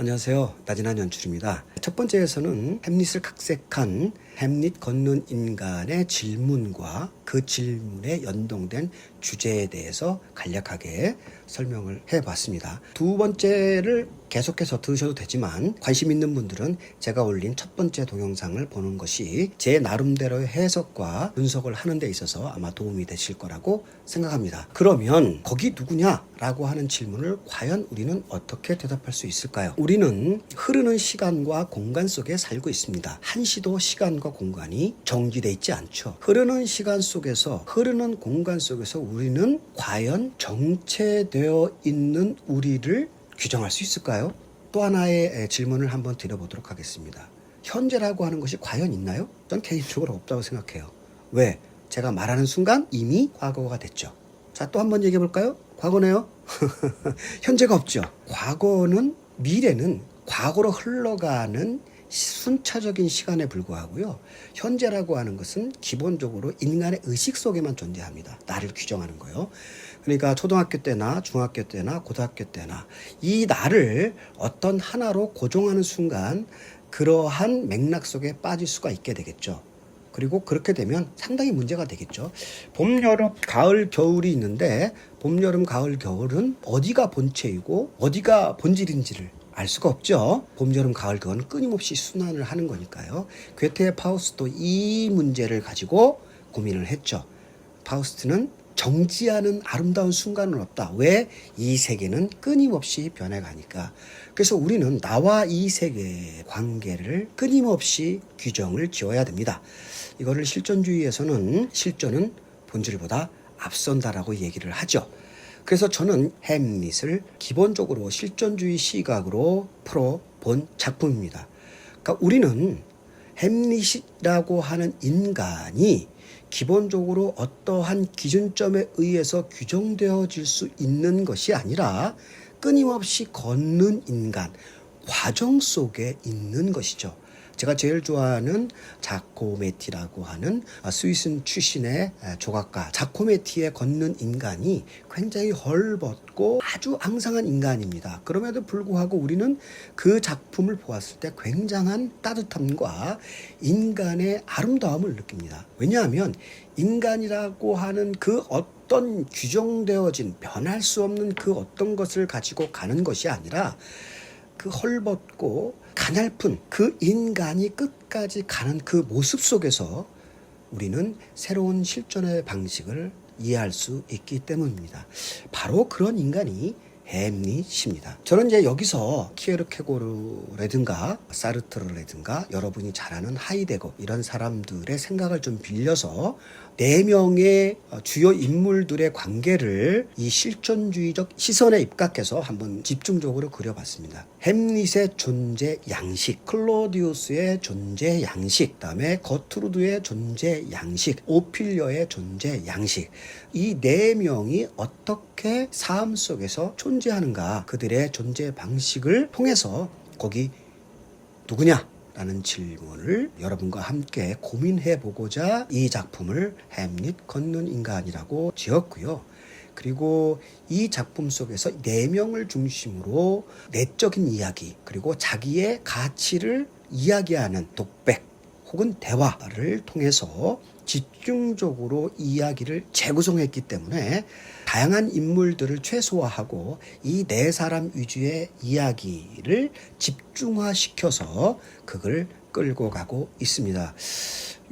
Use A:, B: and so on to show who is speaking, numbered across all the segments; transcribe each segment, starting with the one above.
A: 안녕하세요. 나진한 연출입니다. 첫 번째에서는 햄릿을 각색한 햄릿 걷는 인간의 질문과 그 질문에 연동된 주제에 대해서 간략하게 설명을 해 봤습니다. 두 번째를 계속해서 들으셔도 되지만 관심 있는 분들은 제가 올린 첫 번째 동영상을 보는 것이 제 나름대로의 해석과 분석을 하는 데 있어서 아마 도움이 되실 거라고 생각합니다. 그러면 거기 누구냐 라고 하는 질문을 과연 우리는 어떻게 대답할 수 있을까요? 우리는 흐르는 시간과 공간 속에 살고 있습니다. 한시도 시간 과 공간이 정지돼 있지 않죠. 흐르는 시간 속에서 흐르는 공간 속에서 우리는 과연 정체되어 있는 우리를 규정할 수 있을까요? 또 하나의 질문을 한번 드려보도록 하겠습니다. 현재라고 하는 것이 과연 있나요? 전 개인적으로 없다고 생각해요. 왜? 제가 말하는 순간 이미 과거가 됐죠. 자, 또 한 번 얘기해 볼까요? 과거네요. 현재가 없죠. 과거는 미래는 과거로 흘러가는 순차적인 시간에 불과하고요. 현재라고 하는 것은 기본적으로 인간의 의식 속에만 존재합니다. 나를 규정하는 거요. 그러니까 초등학교 때나 중학교 때나 고등학교 때나 이 나를 어떤 하나로 고정하는 순간 그러한 맥락 속에 빠질 수가 있게 되겠죠. 그리고 그렇게 되면 상당히 문제가 되겠죠. 봄, 여름, 가을, 겨울이 있는데 봄, 여름, 가을, 겨울은 어디가 본체이고 어디가 본질인지를 알 수가 없죠. 봄, 여름, 가을, 겨울은 끊임없이 순환을 하는 거니까요. 괴테의 파우스도 이 문제를 가지고 고민을 했죠. 파우스트는 정지하는 아름다운 순간은 없다. 왜? 이 세계는 끊임없이 변해가니까. 그래서 우리는 나와 이 세계의 관계를 끊임없이 규정을 지어야 됩니다. 이거를 실존주의에서는 실존은 본질보다 앞선다라고 얘기를 하죠. 그래서 저는 햄릿을 기본적으로 실존주의 시각으로 풀어본 작품입니다. 그러니까 우리는 햄릿이라고 하는 인간이 기본적으로 어떠한 기준점에 의해서 규정되어질 수 있는 것이 아니라 끊임없이 걷는 인간, 과정 속에 있는 것이죠. 제가 제일 좋아하는 자코메티라고 하는 스위스 출신의 조각가 자코메티의 걷는 인간이 굉장히 헐벗고 아주 앙상한 인간입니다. 그럼에도 불구하고 우리는 그 작품을 보았을 때 굉장한 따뜻함과 인간의 아름다움을 느낍니다. 왜냐하면 인간이라고 하는 그 어떤 규정되어진 변할 수 없는 그 어떤 것을 가지고 가는 것이 아니라 그 헐벗고 가냘픈 그 인간이 끝까지 가는 그 모습 속에서 우리는 새로운 실존의 방식을 이해할 수 있기 때문입니다. 바로 그런 인간이 햄릿입니다. 저는 이제 여기서 키에르케고르라든가 사르트르라든가 여러분이 잘 아는 하이데거 이런 사람들의 생각을 좀 빌려서 네 명의 주요 인물들의 관계를 이 실존주의적 시선에 입각해서 한번 집중적으로 그려봤습니다. 햄릿의 존재 양식, 클로디우스의 존재 양식, 그다음에 거트루드의 존재 양식, 오필려의 존재 양식. 이 네 명이 어떻게 삶 속에서 존재하는가 그들의 존재 방식을 통해서 거기 누구냐? 라는 질문을 여러분과 함께 고민해 보고자 이 작품을 햄릿 걷는 인간이라고 지었고요. 그리고 이 작품 속에서 네 명을 중심으로 내적인 이야기 그리고 자기의 가치를 이야기하는 독백 혹은 대화를 통해서 집중적으로 이야기를 재구성했기 때문에 다양한 인물들을 최소화하고 이 네 사람 위주의 이야기를 집중화시켜서 그걸 끌고 가고 있습니다.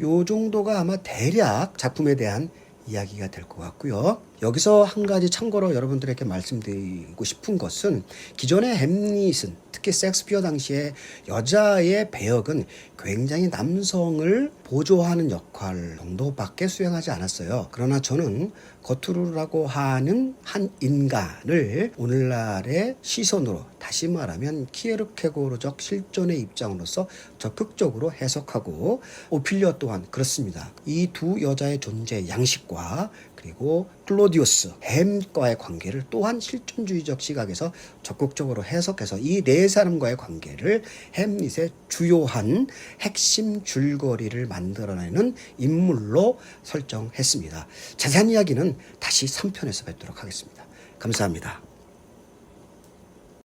A: 요 정도가 아마 대략 작품에 대한 이야기가 될 것 같고요. 여기서 한 가지 참고로 여러분들에게 말씀드리고 싶은 것은 기존의 햄릿은 특히 섹스피어 당시에 여자의 배역은 굉장히 남성을 보조하는 역할 정도밖에 수행하지 않았어요. 그러나 저는 거투르라고 하는 한 인간을 오늘날의 시선으로 다시 말하면 키에르케고르적 실존의 입장으로서 적극적으로 해석하고 오필리어 또한 그렇습니다. 이 두 여자의 존재 양식과 그리고 클로디우스 햄과의 관계를 또한 실존주의적 시각에서 적극적으로 해석해서 이 네 사람과의 관계를 햄릿의 주요한 핵심 줄거리를 만들어내는 인물로 설정했습니다. 자세한 이야기는 다시 3편에서 뵙도록 하겠습니다. 감사합니다.